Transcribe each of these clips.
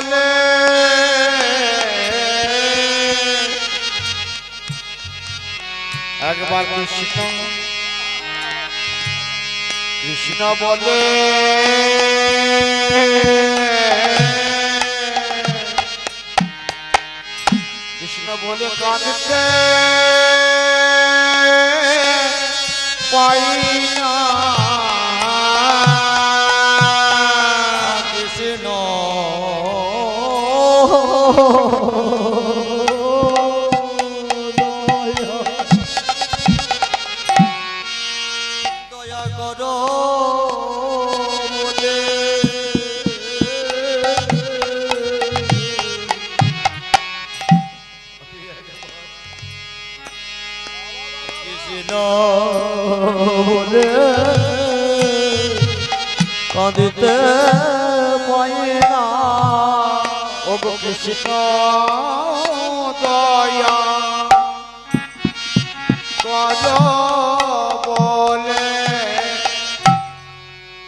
বলে। একবার কৃষ্ণ কৃষ্ণ বলে। কৃষ্ণ বলে কাঁদতে পাই দয়া করো। কৃষ্ণ দয়া। কর বলে।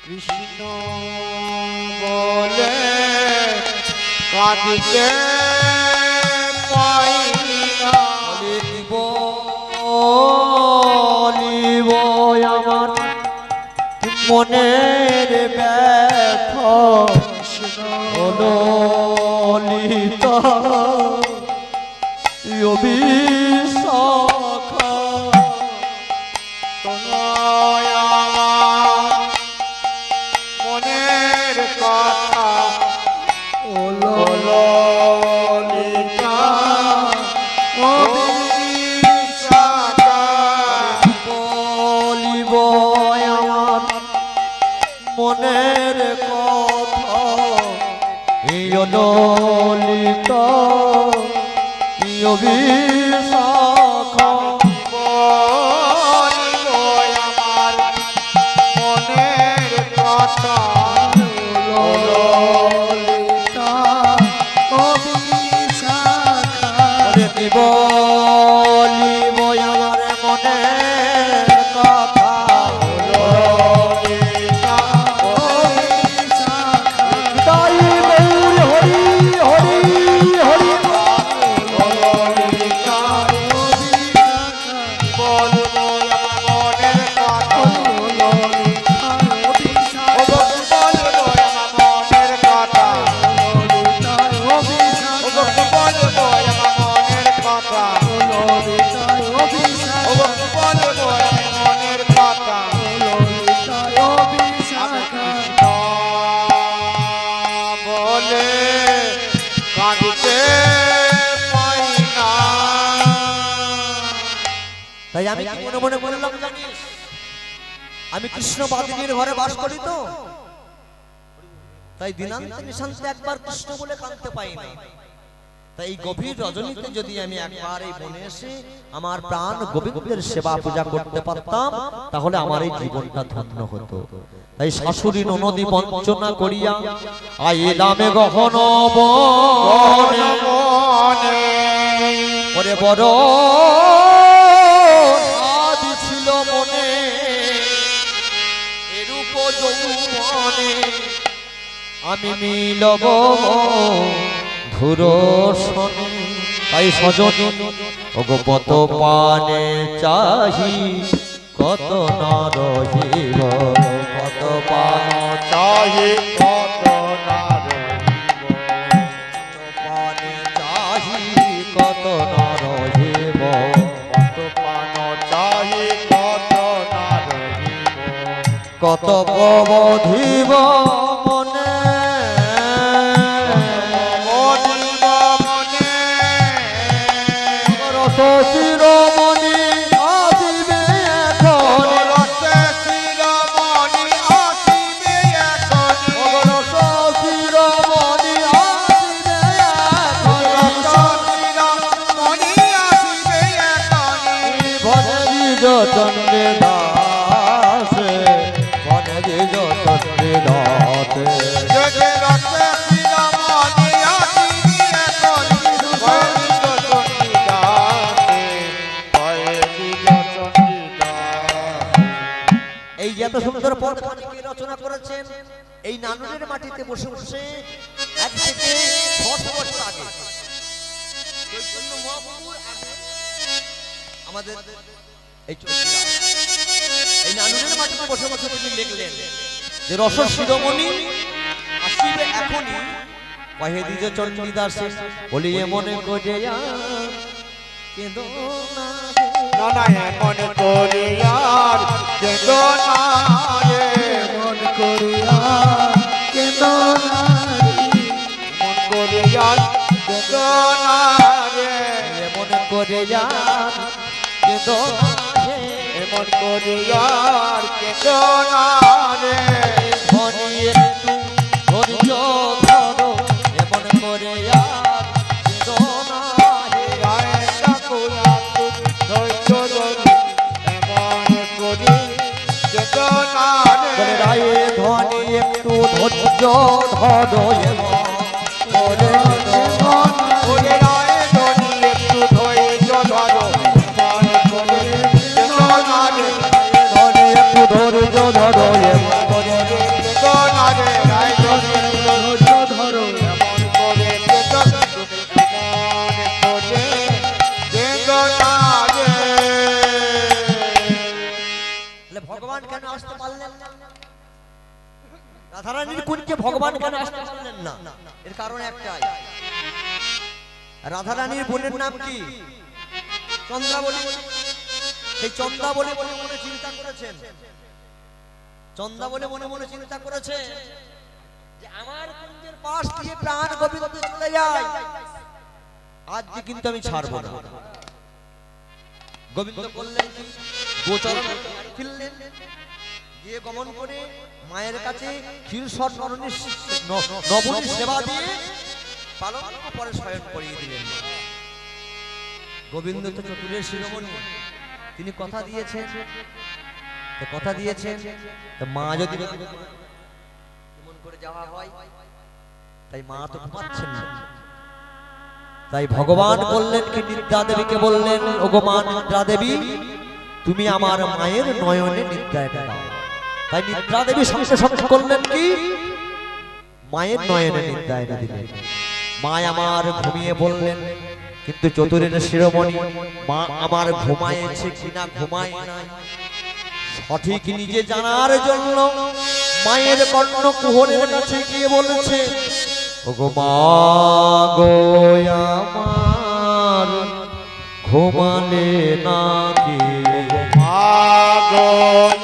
কৃষ্ণ বলে কাঁদিতে পাই আমার মনের ব্যথা। হলো লিতা অভিশাখা মনের কথা মনের এই ললিতা আমি মনে মনে বললাম জানিস আমি কৃষ্ণ বাদিনীর ঘরে বাস করি তো। তাই দিনান্তে নিশান্তে একবার কৃষ্ণ বলে কাঁদতে পাই না। তাই এই গভীর রজনীতে যদি আমি একবার এই বনে এসে আমার প্রাণ গোবিন্দের সেবা পূজা করতে পারতাম তাহলে আমার এই জীবনটা ধন্য হতো। তাই শাশুড়ি ননদী বঞ্চনা করিয়া আইলামে গহন বনে। ওরে বড় আমি মিলব ধুর তাই সজনী কত পানে চাহি কত না রহিব কত পান চাহি কত না কত না রহিব কত পান চাহি কত না রহিব কত আজ থেকে ছশো বছর আগে। চৈতন্য মহাপ্রভুর আগে আমাদের এই এই নানুরের মাটিতে বসে বসে তিনি দেখলেন যে রস শিরোমণি আসিবে এখনই। কহে দিজে চন্ডীদাস বলি এমন করে কেঁদো না। না এমন করে আর যান কেন এমন করে আর কেঁদো না হে। রায় ডাকুয়া তু ধৈর্য ধরি এমন করি কেন না রে ধনী, একটু ধৈর্য ধরো ভগবান কেন আসতে পারলেন না? এর কারণ একটাই। রাধারানীর বোনের নাম কি? চন্দ্রাবলী। সেই চন্দ্রাবলী মনে মনে চিন্তা করেছেন? চন্দ্রাবলী মনে মনে চিন্তা করেছে যে আমার কুঞ্জের পাশ দিয়ে প্রাণ গোবিন্দ চলে যায়। আজকে কিন্তু আমি ছাড়বো না। গোবিন্দ কি? গোচরণ ফিরলেন গিয়ে গমন করে মায়ের কাছে ক্ষীরসর নরণীর নবনীর সেবা দিয়ে পালন পরে করিয়ে দিলেন। গোবিন্দ তো চতুরের শিরোমণি। তিনি কথা দিয়েছেন। কথা দিয়েছেন। মা যদি কেমন করে যাওয়া হয় তাই মা তো ঘুমাচ্ছেন না। তাই ভগবান বললেন কি নিদ্রা দেবীকে বললেন ওগো মা নিদ্রা দেবী তুমি আমার মায়ের নয়নে নিদ্রা এটা দাও তাই নিদ্রা দেবী সঙ্গে সঙ্গে করলেন কি? মায়ের নয়নে নিদ্রা এটা দিলেন। মা আমার ঘুমিয়ে বললেন, কিন্তু চতুরের শিরোমণি, মা আমার ঘুমায়েছে কিনা ঘুমায় সঠিক নিজে জানার জন্য মায়ের কর্ণ কুহরের কাছে গিয়ে বলেছে, ওগো মা গো, আমার ঘুমালে নাকি মাগো আমার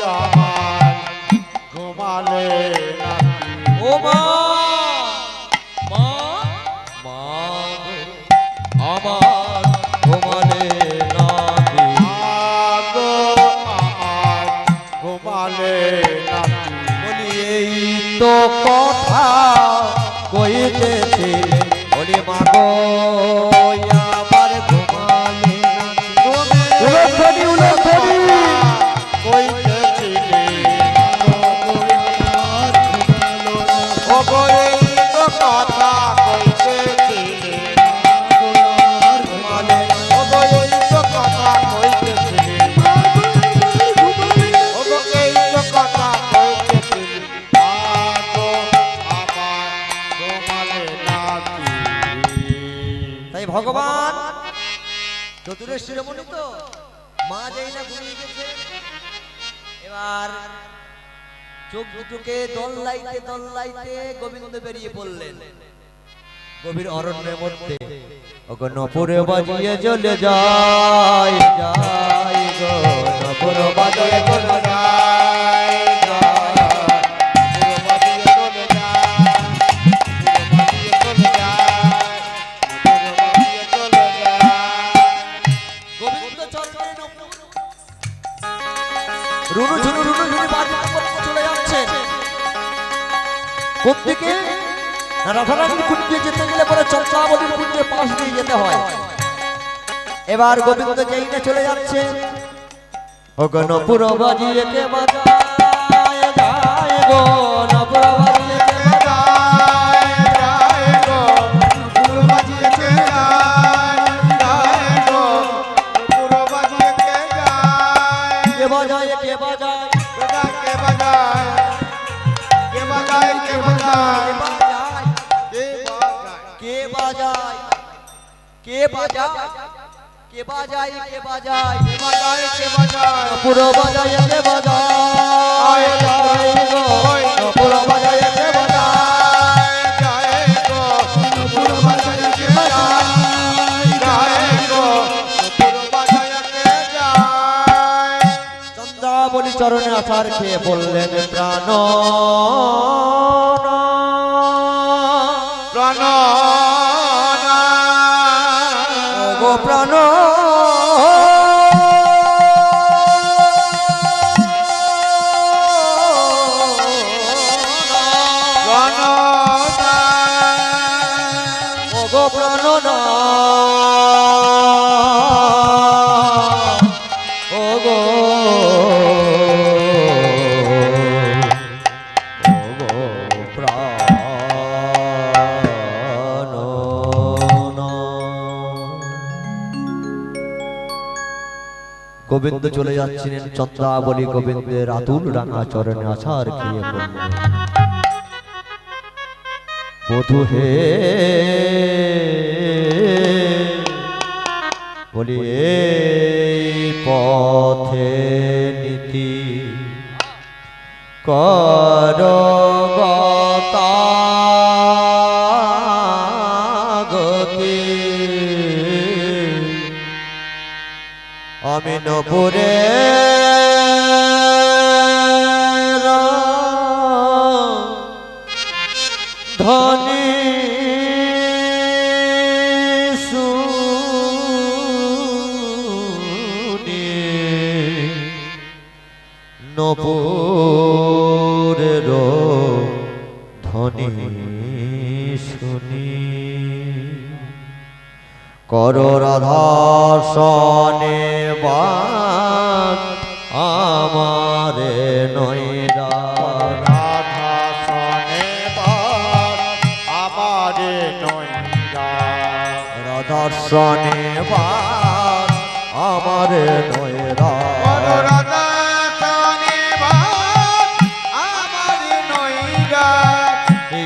তো ভগবান। চতুরের শিরোমণি তো। মা যেই না ঘুমিয়ে গেছে। এবার চোখ দুটোকে দল্লাইতে দল্লাইতে গোবিন্দ বেরিয়ে পড়লেন। গভীর অরণ্যের মধ্যে। ওগো নপুরে বাজিয়ে চলে যায় যায় গো নপুর বাজিয়ে চলে যায়। রুনু ঝুনু রুনু ঝুনু চলে রাধারানীর কুঞ্জে যেতে গেলে পরে চন্দ্রাবলীর কুঞ্জে পাশ দিয়ে যেতে হয়। এবার গোবিন্দ যেই চলে যাচ্ছে। ও গণপুর বাজিয়ে কে বাজায় কে বাজায় কে বাজায় কে বাজায় কে বাজায় কে বাজায় পুরো বাজায় কে বাজায় পুরো বাজায় কে বাজায় চরণে আচার খেয়ে বললেন প্রাণ গো প্রাণ গোবিন্দ চলে যাচ্ছিলেন চন্দ্রাবলী গোবিন্দের আতুল রাঙা চরণে আছার খেয়ে বধু হে বলি এই পথে নীতি কর গতি আমি নপুরে নপুরের ধনী শুনি। কর রাধা সনে বাস আমারে নয়রা রাধা সনে আমারে নইরা রাধা সনে আমারে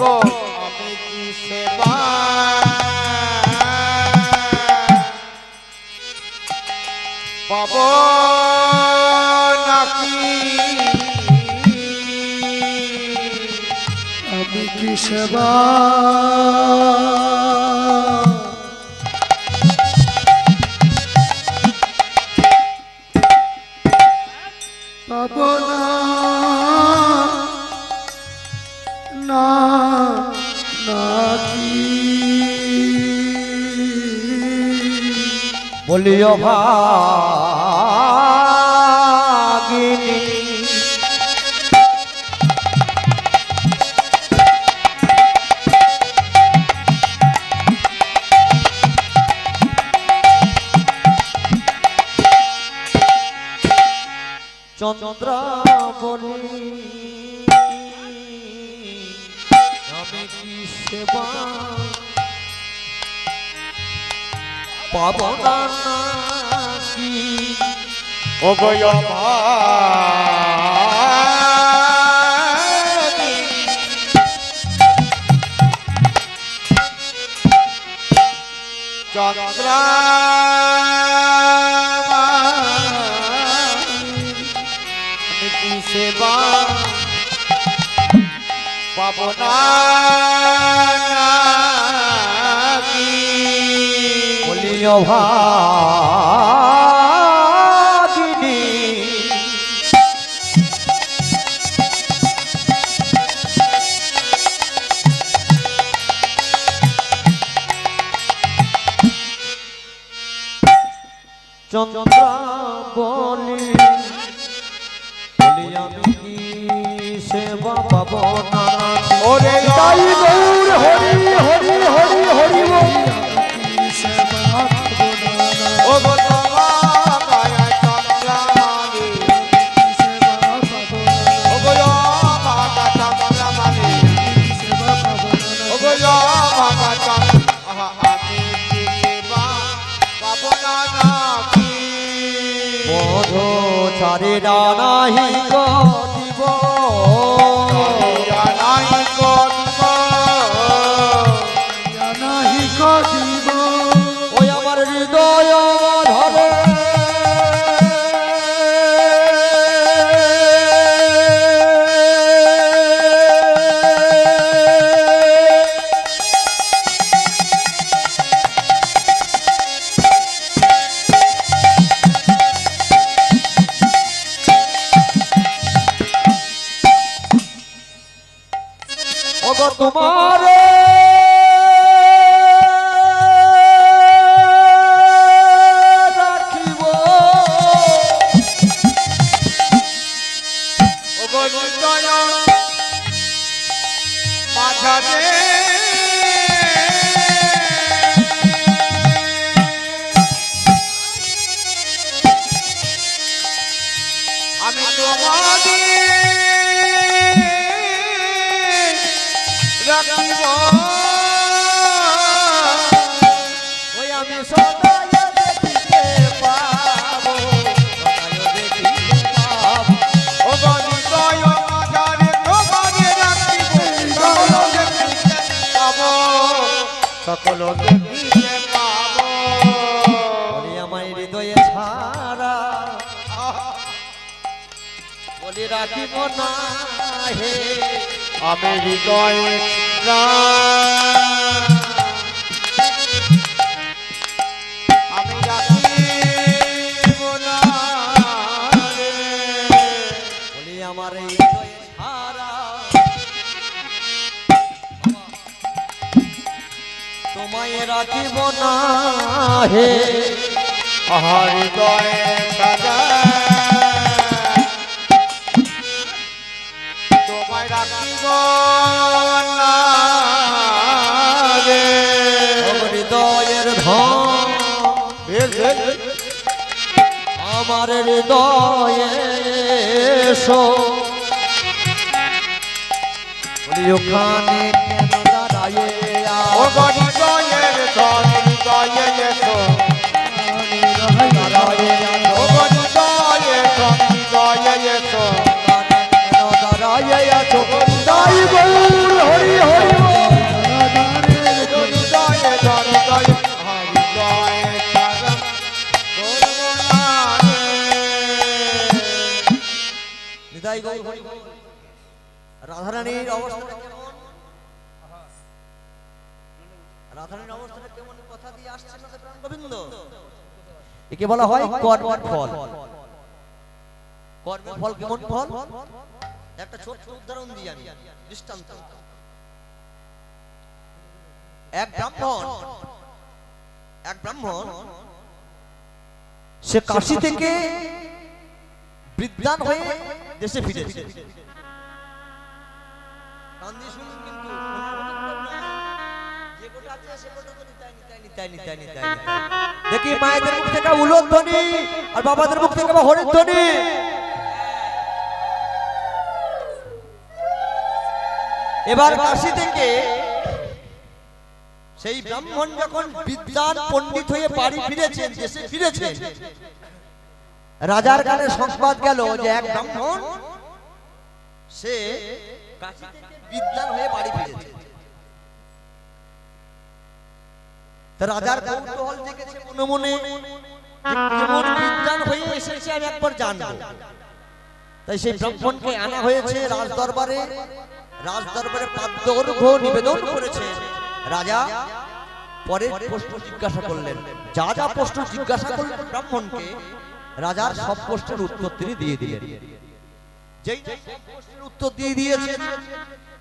ওগো আমি সেবা? পাব নাকি আমি কি সেবা? বলিও ভাগিনী। চন্দ্রাবলী আমি কি সেবা পাবনা নাকি ওগো ভাগি চন্দ্রা সেবা। পাবনা বলিও ভাগিনী চন্দ্রা বলি বলি আমি কি সেবা পাব না? ওরে তাই গৌর হরি ない রাখিব না হে আমি হৃদয় আমি রাখিব না। বলি আমার এই হৃদয়ে ছাড়া তোমায় রাখিব না হে আহা হৃদয় সাজা তোমায় রাখিব না রে। হৃদয়ের ধন বেশ, বেশ, বেশ। আমার হৃদয়ে এসো ওখানে কেন দাঁড়ায়ে ও হৃদয়ের ধন হৃদয়ে এসো নিতাই গৌর হরি। রাধারানীর অবস্থাটা কেমন? রাধারানীর অবস্থাটা কেমন? কথা দিয়ে আসছে না প্রাণ গোবিন্দ? একে বলা হয় কর্মের ফল। কর্মের ফল কেমন ফল? একটা ছোট্ট উদাহরণ দিই আমি, দৃষ্টান্ত। এক ব্রাহ্মণ এক ব্রাহ্মণ, সে কাশি থেকে বিদ্যান হয়ে দেশে ফিরেছে। দেখি মায়েদের মুখ থেকে উলোক ধ্বনি আর বাবাদের মুখ থেকে বা হরির ধ্বনি এবার কাশি থেকে সেই ব্রাহ্মণ যখন বিদ্যান পণ্ডিত হয়ে বাড়ি ফিরেছেন দেশে ফিরেছেন রাজার কানে সংবাদ গেল যে এক ব্রাহ্মণ সে বিদ্যান হয়ে বাড়ি ফিরেছে। রাজার কৌতূহল জেগেছে মনে মনে কেমন বিদ্যান হয়ে এসেছে আমি একবার জানব। তাই সেই ব্রাহ্মণকে আনা হয়েছে রাজ দরবারে রাজ দরবারে নিবেদন করেছে। রাজা পরের প্রশ্ন জিজ্ঞাসা করলেন যা যা প্রশ্ন জিজ্ঞাসা করলেন ব্রাহ্মণকে রাজার সব প্রশ্নের উত্তর তিনি দিয়ে দিলেন। যেই প্রশ্নের উত্তর দিয়ে দিয়েছে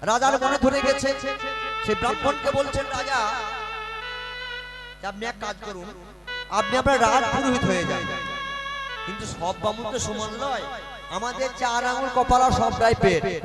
রাজার মনে ধরে গেছে, সেই ব্রাহ্মণকে বলছেন, রাজা আপনি এক কাজ করুন, আপনি আপনার রাজ পুরোহিত হয়ে যান। কিন্তু সব বামুন তো সমান নয়, আমাদের চার আঙুল কপালা সব সবটাই পেট।